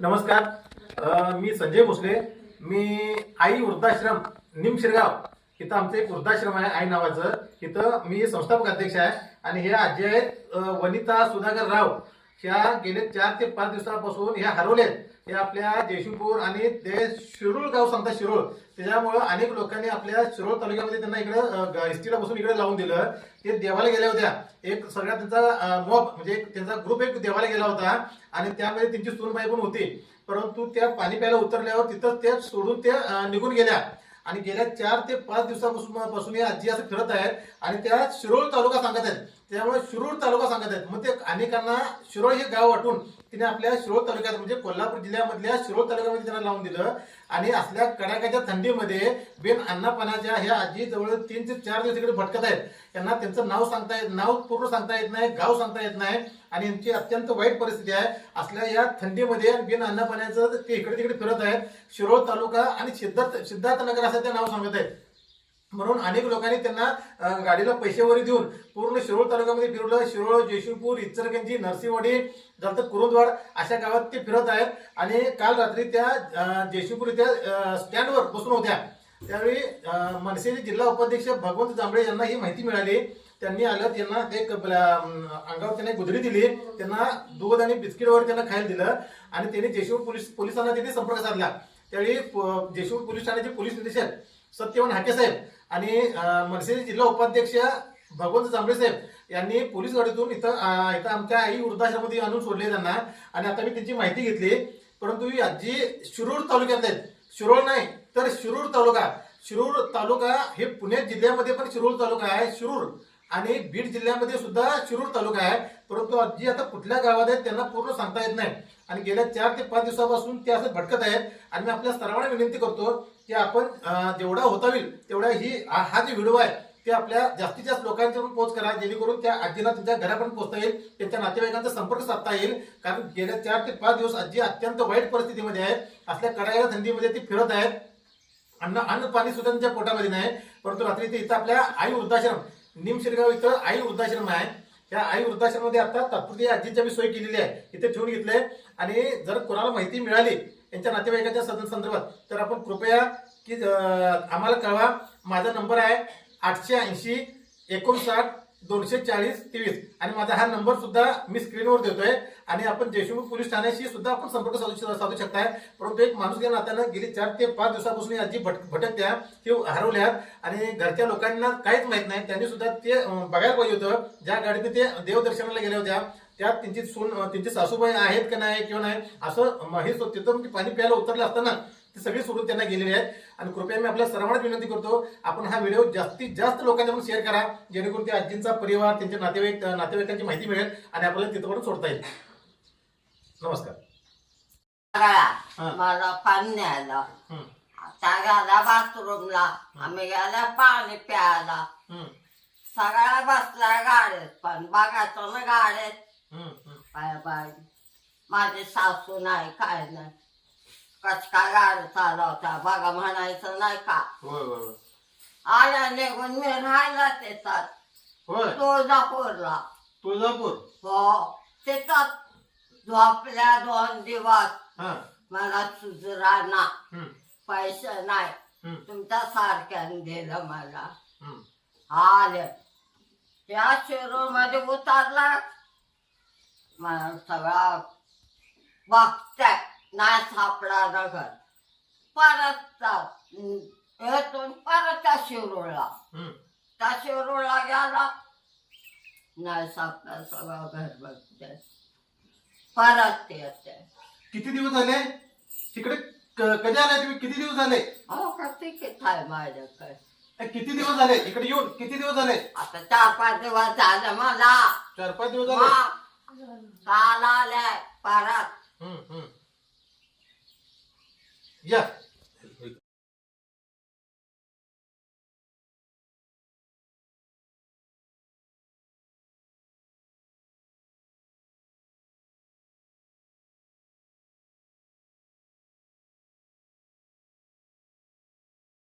नमस्कार. मी संजय भोसले. मी आई वृद्धाश्रम निम शिरगाव इथं आमचं एक वृद्धाश्रम आहे आई नावाचं. इथं मी संस्थापक अध्यक्ष आहे. आणि हे आजी आहेत वनिता सुधाकर राव. ह्या गेले चार ते पाच दिवसापासून ह्या हरवलेत. हे आपल्या देशीपूर आणि ते शिरूळ गाव सांगतात शिरूळ. त्याच्यामुळं अनेक लोकांनी आपल्या शिरोळ तालुक्यामध्ये त्यांना इकडे इस्टीला बसून इकडे लावून दिलं. ते देवाला गेल्या होत्या. एक सगळ्या त्यांचा मॉब म्हणजे त्यांचा ग्रुप एक देवाला गेला होता. आणि त्यामध्ये त्यांची सूनबाई पण होती. परंतु त्या पाणी प्यायला उतरल्यावर तिथं ते सोडून ते निघून गेल्या. आणि गेल्या चार ते पाच दिवसापासून पासून हे आजी असं फिरत आहेत. आणि त्या शिरोळ तालुका सांगत आहेत. त्यामुळे शिरूर तालुका सांगत आहेत. मग ते अनेकांना शिरोळ हे गाव वाटून तिने आपल्या शिरोळ तालुक्यात म्हणजे कोल्हापूर जिल्ह्यामधल्या शिरोळ तालुक्यामध्ये त्यांना लावून दिलं. आणि असल्या कडाक्याच्या थंडीमध्ये बिन अन्नपाण्याच्या ह्या आजी जवळ तीन ते चार दिवस इकडे भटकत आहेत. त्यांना त्यांचं नाव सांगता येत नाव पूर्ण सांगता येत नाही गाव सांगता येत नाही. आणि यांची अत्यंत वाईट परिस्थिती आहे. असल्या या थंडीमध्ये बिन अन्नापाण्याचं ते इकडे तिकडे फिरत आहेत. शिरोळ तालुका आणि सिद्धार्थ सिद्धार्थ नगर असं ते नाव सांगत आहेत. म्हणून अनेक लोकांनी त्यांना गाडीला पैसे देऊन पूर्ण शिरोळ तालुक्यामध्ये फिरवलं. शिरोळ जयशिंगपूर इचरगंजी नरसिंहवाडी नंतर कुरुंदवाड अशा गावात ते फिरत आहेत. आणि काल रात्री त्या अं, त्या स्टँडवर बसून होत्या. त्यावेळी मनसेचे जिल्हा उपाध्यक्ष भगवंत जांभळे यांना ही माहिती मिळाली. त्यांनी आलं त्यांना एक अंगावर त्यांना गुजरी दिली. त्यांना दूध आणि बिस्किट वगैरे त्यांना खायला दिलं. आणि त्यांनी जयशिंगपूर पोलीस पोलिसांना तिथे संपर्क साधला. त्यावेळी प- पोलीस ठाण्याचे पोलीस निरीक्षक सत्यवन हाके साहेब. आणि अं, मनसेचे जिल्हा उपाध्यक्ष भगवंत जांभळे साहेब यांनी पोलीस गाडीतून इथं इथं आमच्या आई वृद्धाश्रमामध्ये आणून सोडले त्यांना. आणि आता मी त्यांची माहिती घेतली. परंतु ही आजी शिरूर तालुक्यात आहेत. शिरोळ नाही तर शिरूर तालुका. शिरूर तालुका हे पुणे जिल्ह्यामध्ये पण शिरूर तालुका आहे शिरूर. आणि बीड जिल्ह्यामध्ये सुद्धा शिरूर तालुका आहे. परंतु आजी आता कुठल्या गावात आहेत त्यांना पूर्ण सांगता येत नाही. आणि गेल्या चार ते पाच दिवसापासून ते असं भटकत आहेत. आणि मी आपल्या सर्वांना विनंती करतो की आपण जेवढा होता होईल तेवढा ही हा जे व्हिडिओ आहे ते आपल्या जास्तीत जास्त लोकांच्याकडून पोच करा जेणेकरून त्या आजीला त्यांच्या घरापर्यंत पोहोचता येईल त्यांच्या नातेवाईकांचा संपर्क साधता येईल. कारण गेल्या चार ते पाच दिवस आजी अत्यंत वाईट परिस्थितीमध्ये आहे असल्या कडाया थंडीमध्ये ती फिरत आहेत. अन्न अन्न पाणी सुद्धा त्यांच्या पोटामध्ये नाही परंतु रात्री ते इथं आपल्या आई वृद्धाश्रम निमशिरगाव इथं आई वृद्धाश्रम आहे. त्या आई वृद्धाश्रमामध्ये आता तात्पुरती आजीची आम्ही सोय केलेली आहे इथे ठेवून घेतले आणि जर कोणाला माहिती मिळाली यांच्या नातेवाईकाच्या सदन संदर्भात तर आपण कृपया की आम्हाला कळवा माझा नंबर आहे आठशे ऐंशी एकोणसाठ दोनशे चाळीस तेवीस. आणि माझा हा नंबर सुद्धा मी स्क्रीनवर देतोय. आणि आपण जयशिंगपूर पोलीस ठाण्याशी सुद्धा आपण संपर्क साधू साधू शकताय. परंतु एक माणूस घ्या नात्यानं गेली चार ते पाच दिवसापासून आजी भट भटकत्या ते हरवल्यात आणि घरच्या लोकांना काहीच माहीत नाही. त्यांनी सुद्धा ते बघायला पाहिजे होतं. ज्या गाडीने ते देवदर्शनाला गेल्या होत्या त्यात त्यांची सून त्यांची सासूबाई आहेत का नाही किंवा नाही असं हे तिथं म्हणजे पाणी प्यायला उतरलं असताना ते सगळे सोडून त्यांना गेलेले आहेत. आणि कृपया मी आपल्या सर्वांना विनंती करतो आपण हा व्हिडिओ जास्तीत जास्त लोकांच्याकडून शेअर करा. जेणेकरून त्या आजींचा परिवार त्यांचे नातेवाईक नातेवाईकांची माहिती मिळेल आणि आपल्याला तिथपर्यंत सोडता येईल. नमस्कार. सगळा. मला पाणी न्यायला. गेला बाथरूमला. आम्ही गेला पाणी प्यायला. सगळ्या बसल्या गाडीत. पण बघायचं ना गाडीत. Bye bye. माझी सासू नाही काय नाही. कच काय गाडी चालवता. बघा म्हणायचं नाही का? होय होय होय. आल्या निघून मी राहिला त्याच्यात होय. तुळजापूरला. तुळजापूर? हो. त्याच्यात झोपल्या दोन दिवस. हा. मला सुजराना. हम्म, पैसे नाही. हम्म, तुमच्या सारख्याने दिलं मला. हम्म. आले. त्या शिरूरमध्ये उतरला. मला सगळा बघताय. नाही सापडा नगर परत येथून परत त्या हम्म. त्या शिरूरला गेला. नाही सापडा सगळं घर बघते. परत येते. किती दिवस झाले? तिकडे क- कधी आलाय तुम्ही? किती दिवस झाले? अहो का तिकीट आहे माझ्याकडे. किती दिवस झाले? इकडे येऊन किती दिवस झाले? आता चार पाच दिवस झाले मला. चार पाच दिवस झाले? मग काल आलाय परत. हम्म, हम्म. या